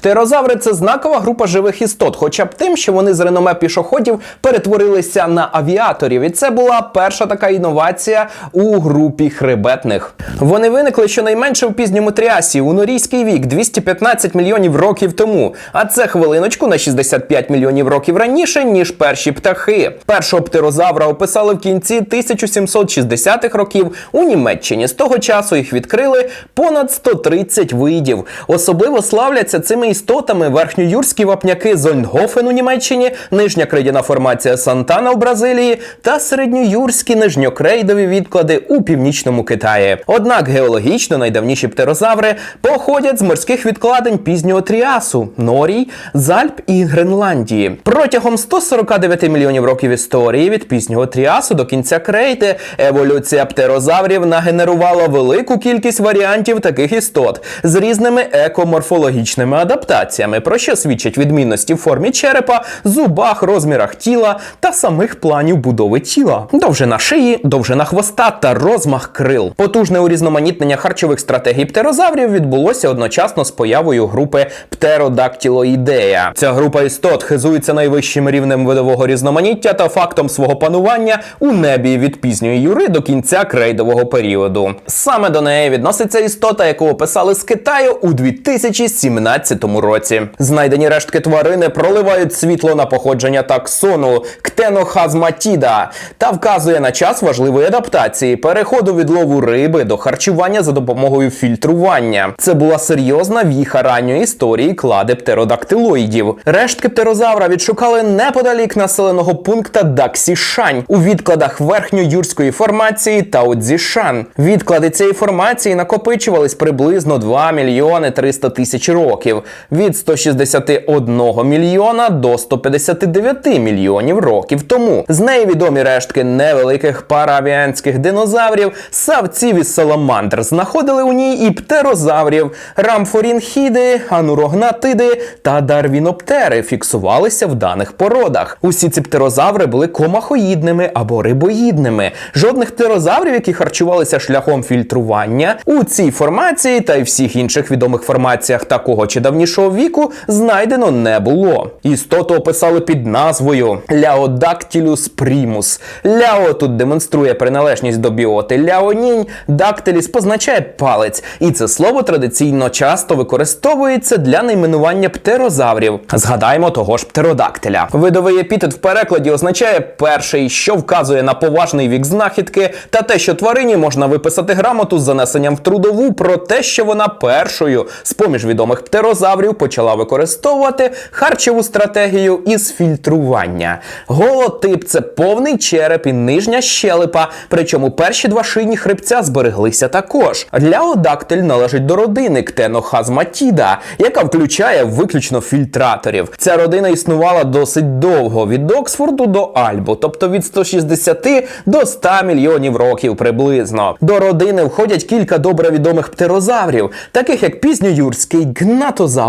Птерозаври це знакова група живих істот, хоча б тим, що вони з реноме пішоходів перетворилися на авіаторів. І це була перша така інновація у групі хребетних. Вони виникли щонайменше в пізньому тріасі у норійський вік 215 мільйонів років тому. А це хвилиночку на 65 мільйонів років раніше, ніж перші птахи. Першого птерозавра описали в кінці 1760-х років у Німеччині. З того часу їх відкрили понад 130 видів. Особливо славляться цими істотами верхньоюрські вапняки Зольнгофен у Німеччині, нижня крейдяна формація Сантана у Бразилії та середньоюрські нижньокрейдові відклади у північному Китаї. Однак геологічно найдавніші птерозаври походять з морських відкладень пізнього тріасу, Норій, з Альп і Гренландії. Протягом 149 мільйонів років історії від пізнього тріасу до кінця крейди еволюція птерозаврів нагенерувала велику кількість варіантів таких істот з різними екоморфологічними адаптаціями, про що свідчать відмінності в формі черепа, зубах, розмірах тіла та самих планів будови тіла, довжина шиї, довжина хвоста та розмах крил. Потужне урізноманітнення харчових стратегій птерозаврів відбулося одночасно з появою групи Птеродактилоїдея. Ця група істот хизується найвищим рівнем видового різноманіття та фактом свого панування у небі від пізньої юри до кінця крейдового періоду. Саме до неї відноситься істота, яку описали з Китаю у 2017 році. Знайдені рештки тварини проливають світло на походження таксону Ктенохазматіда та вказує на час важливої адаптації переходу від лову риби до харчування за допомогою фільтрування. Це була серйозна віха ранньої історії клади птеродактилоїдів. Рештки птерозавра відшукали неподалік населеного пункта Даксішань у відкладах верхньоюрської формації Таодзішан. Відклади цієї формації накопичувались приблизно 2 мільйони 300 тисяч років від 161 мільйона до 159 мільйонів років тому. З неї відомі рештки невеликих паравіанських динозаврів, савців і саламандр. Знаходили у ній і птерозаврів, рамфорінхіди, анурогнатиди та дарвіноптери фіксувалися в даних породах. Усі ці птерозаври були комахоїдними або рибоїдними. Жодних птерозаврів, які харчувалися шляхом фільтрування, у цій формації та й всіх інших відомих формаціях такого чи давнішого віку знайдено не було. Істоту описали під назвою Ляодактилюс примус. Ляо тут демонструє приналежність до біоти ляонінь, дактиліс позначає палець, і це слово традиційно часто використовується для найменування птерозаврів. Згадаємо того ж птеродактиля. Видовий епітет в перекладі означає перший, що вказує на поважний вік знахідки, та те, що тварині можна виписати грамоту з занесенням в трудову про те, що вона першою з поміж відомих птерозаврів почала використовувати харчову стратегію із фільтрування. Голотип це повний череп і нижня щелепа, причому перші два шийні хребця збереглися також. Ляодактиль належить до родини Ктенохазматіда, яка включає виключно фільтраторів. Ця родина існувала досить довго від Оксфорду до Альбу, тобто від 160 до 100 мільйонів років приблизно. До родини входять кілька добре відомих птерозаврів, таких як пізньоюрський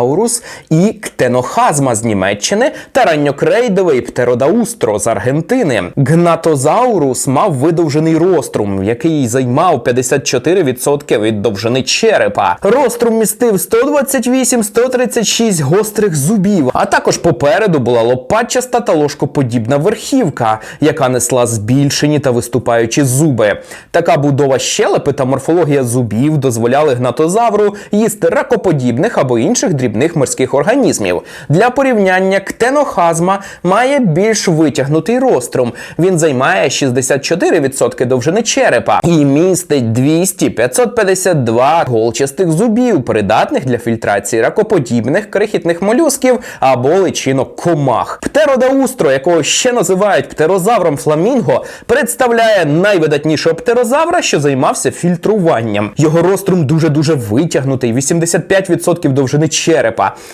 гнатозаурус і ктенохазма з Німеччини та ранньокрейдовий птеродаустро з Аргентини. Гнатозаурус мав видовжений рострум, який займав 54% від довжини черепа. Рострум містив 128-136 гострих зубів, а також попереду була лопатчаста та ложкоподібна верхівка, яка несла збільшені та виступаючі зуби. Така будова щелепи та морфологія зубів дозволяли гнатозавру їсти ракоподібних або інших дрібних морських організмів. Для порівняння ктенохазма має більш витягнутий рострум. Він займає 64% довжини черепа і містить 200-552 голчастих зубів, придатних для фільтрації ракоподібних крихітних молюсків або личинок комах. Птеродаустро, якого ще називають птерозавром фламінго, представляє найвидатнішого птерозавра, що займався фільтруванням. Його рострум дуже-дуже витягнутий, 85% довжини черепа.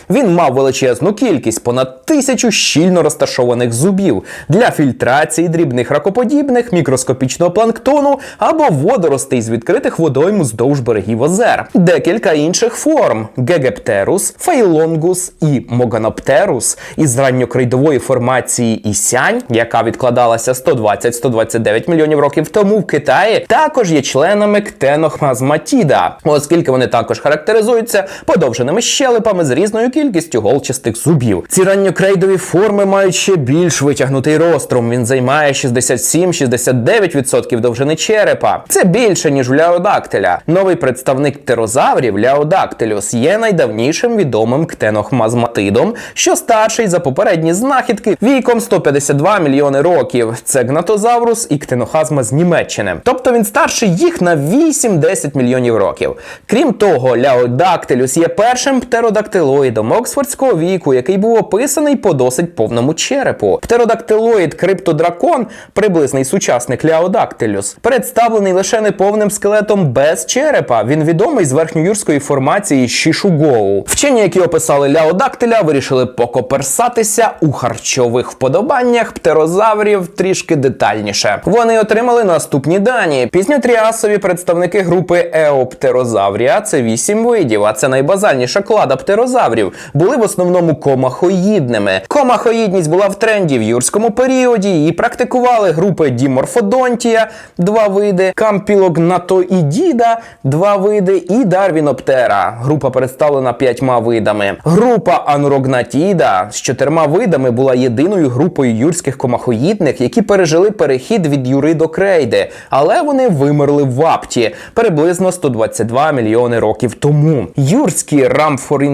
Він мав величезну кількість, понад тисячу щільно розташованих зубів для фільтрації дрібних ракоподібних, мікроскопічного планктону або водоростей з відкритих водойм уздовж берегів озер. Декілька інших форм: Гегептерус, Фейлонгус і Моганоптерус. Із ранньокрейдової формації Ісянь, яка відкладалася 120-129 мільйонів років тому в Китаї, також є членами ктенохмазматіда, оскільки вони також характеризуються подовженими щелепами щелепами з різною кількістю голчастих зубів. Ці ранньокрейдові форми мають ще більш витягнутий рострум. Він займає 67-69% довжини черепа. Це більше ніж у ляодактиля. Новий представник птерозаврів Ляодактилюс є найдавнішим відомим ктенохмазматидом, що старший за попередні знахідки віком 152 мільйони років. Це гнатозаврус і ктенохазма з Німеччини. Тобто він старший їх на 8-10 мільйонів років. Крім того, Ляодактилюс є першим птеродактилоїдом оксфордського віку, який був описаний по досить повному черепу. Птеродактилоїд криптодракон, приблизний сучасник Ляодактилюс, представлений лише неповним скелетом без черепа. Він відомий з верхньоюрської формації Шішугоу. Вчені, які описали Ляодактиля, вирішили покоперсатися у харчових вподобаннях птерозаврів трішки детальніше. Вони отримали наступні дані. Пізньотріасові представники групи Еоптерозаврія це вісім видів, а це найбазальніша клада птерозаврів, були в основному комахоїдними. Комахоїдність була в тренді в юрському періоді. Її практикували групи Діморфодонтія, два види, Кампілогнатоїдіда, два види, і Дарвіноптера. Група представлена п'ятьма видами. Група Анурогнатіда з чотирма видами була єдиною групою юрських комахоїдних, які пережили перехід від юри до крейди, але вони вимерли в вапті приблизно 122 мільйони років тому. Юрські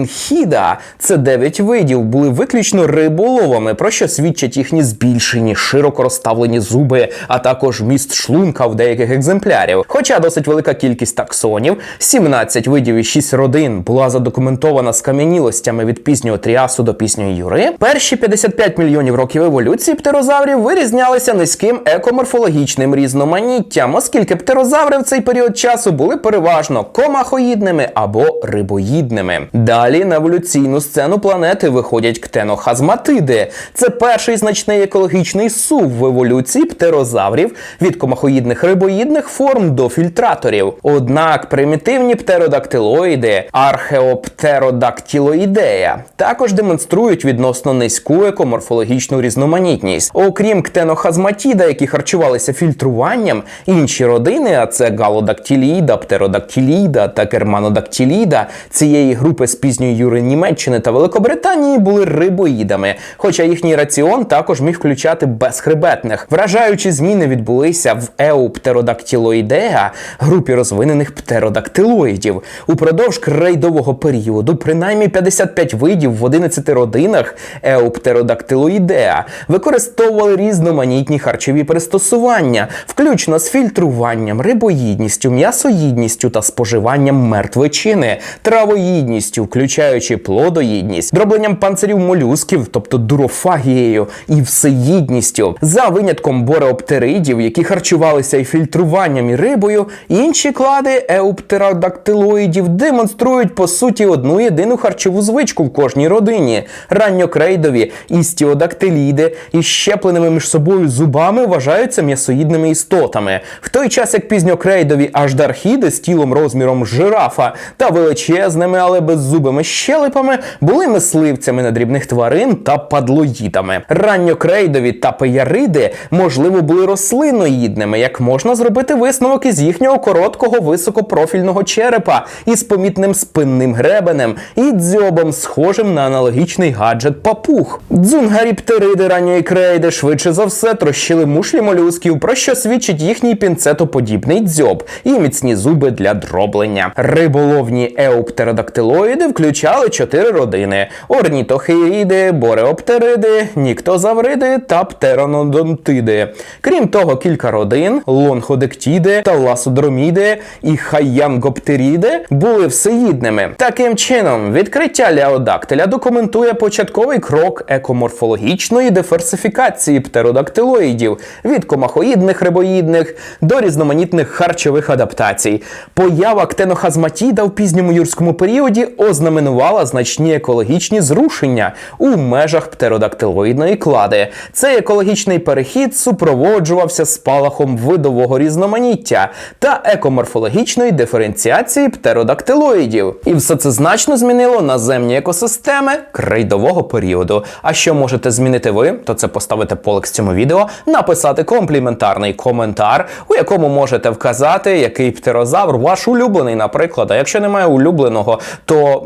рамфорінхіда це 9 видів, були виключно риболовами, про що свідчать їхні збільшені, широко розставлені зуби, а також міст шлунка в деяких екземплярів. Хоча досить велика кількість таксонів, 17 видів і 6 родин була задокументована скам'янілостями від пізнього тріасу до пізньої юри. Перші 55 мільйонів років еволюції птерозаврів вирізнялися низьким екоморфологічним різноманіттям, оскільки птерозаври в цей період часу були переважно комахоїдними або рибоїдними. Далі на еволюційну сцену планети виходять ктенохазматиди. Це перший значний екологічний сув в еволюції птерозаврів від комахоїдних рибоїдних форм до фільтраторів. Однак примітивні птеродактилоїди, археоптеродактилоїдея, також демонструють відносно низьку екоморфологічну різноманітність. Окрім ктенохазматіда, які харчувалися фільтруванням, інші родини, а це галодактиліда, птеродактиліда та керманодактиліда цієї групи з пізньої юри Німеччини та Великобританії були рибоїдами, хоча їхній раціон також міг включати безхребетних. Вражаючі зміни відбулися в еуптеродактилоїдеа, групі розвинених птеродактилоїдів. Упродовж крейдового періоду принаймні 55 видів в 11 родинах еуптеродактилоїдеа використовували різноманітні харчові пристосування, включно з фільтруванням, рибоїдністю, м'ясоїдністю та споживанням мертвечини, травоїдністю, включаючи плодоїдність, дробленням панцирів молюсків, тобто дурофагією, і всеїдністю. За винятком бореоптеридів, які харчувалися і фільтруванням і рибою, інші клади еуптеродактилоїдів демонструють по суті одну єдину харчову звичку в кожній родині. Ранньокрейдові істіодактиліди із щепленими між собою зубами вважаються м'ясоїдними істотами, в той час як пізньокрейдові аждархіди з тілом розміром жирафа та величезними, але беззубими щелепами були мисливцями на дрібних тварин та падлоїдами. Ранньокрейдові та пеяриди, можливо, були рослиноїдними, як можна зробити висновок із їхнього короткого високопрофільного черепа із помітним спинним гребенем і дзьобом, схожим на аналогічний гаджет папуг. Дзунгаріптериди ранньої крейди швидше за все трощили мушлі молюсків, про що свідчить їхній пінцетоподібний дзьоб і міцні зуби для дроблення. Риболовні еуптеродактилоїди включали чотири родини: орнітохеїди, бореоптериди, ніктозавриди та птеранодонтиди. Крім того, кілька родин лонходектіди та ласодроміди і хайянгоптеріди були всеїдними. Таким чином, відкриття ляодактиля документує початковий крок екоморфологічної диверсифікації птеродактилоїдів від комахоїдних рибоїдних до різноманітних харчових адаптацій. Поява ктенохазматіда в пізньому юрському періоді ознаменувала значні екологічні зрушення у межах птеродактилоїдної клади. Цей екологічний перехід супроводжувався спалахом видового різноманіття та екоморфологічної диференціації птеродактилоїдів. І все це значно змінило наземні екосистеми крейдового періоду. А що можете змінити ви, то це поставити полик з цьому відео, написати компліментарний коментар, у якому можете вказати, який птерозавр ваш улюблений, наприклад. А якщо немає улюбленого, то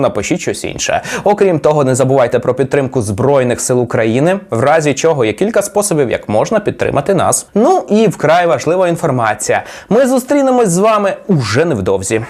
напишіть щось інше. Окрім того, не забувайте про підтримку Збройних сил України, в разі чого є кілька способів, як можна підтримати нас. Ну і вкрай важлива інформація. Ми зустрінемось з вами уже невдовзі.